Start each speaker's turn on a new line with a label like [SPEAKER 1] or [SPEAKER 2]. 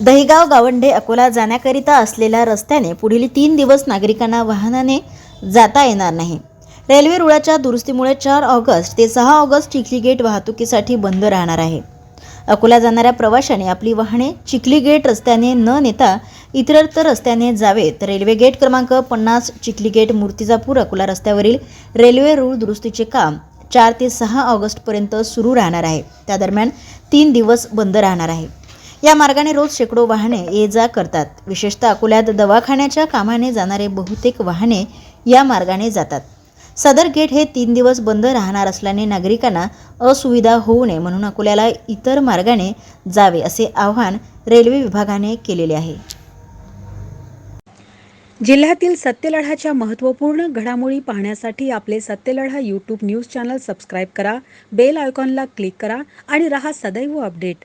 [SPEAKER 1] दहिगाव गावंढे अकोला जाण्याकरिता असलेल्या रस्त्याने पुढील तीन दिवस नागरिकांना वाहनाने जाता येणार नाही. रेल्वे रुळाच्या दुरुस्तीमुळे चार ऑगस्ट ते सहा ऑगस्ट चिखली गेट वाहतुकीसाठी बंद राहणार आहे. अकोला जाणाऱ्या प्रवाशांनी आपली वाहने चिखली गेट रस्त्याने न नेता इतरत्र रस्त्याने जावे तर रेल्वे गेट क्रमांक पन्नास चिखली गेट मूर्तिजापूर अकोला रस्त्यावरील रेल्वे रूळ दुरुस्तीचे काम चार ते सहा ऑगस्टपर्यंत सुरू राहणार आहे. त्या दरम्यान तीन दिवस बंद राहणार आहे. या मार्गाने रोज शेकडो वाहने ये जा करतात. विशेषतः अकोल्यात दवाखान्याच्या कामाने जाणारे बहुतेक वाहने या मार्गाने जातात. सदर गेट हे तीन दिवस बंद राहणार असल्याने नागरिकांना असुविधा होऊ नये म्हणून अकोल्याला इतर मार्गाने जावे असे आवाहन रेल्वे विभागाने केलेले आहे.
[SPEAKER 2] जिल्ह्यातील सत्यलढाच्या महत्त्वपूर्ण घडामोडी पाहण्यासाठी आपले Satyaladha YouTube news channel subscribe करा बेल आयकॉनला क्लिक करा आणि रहा सदैव अपडेट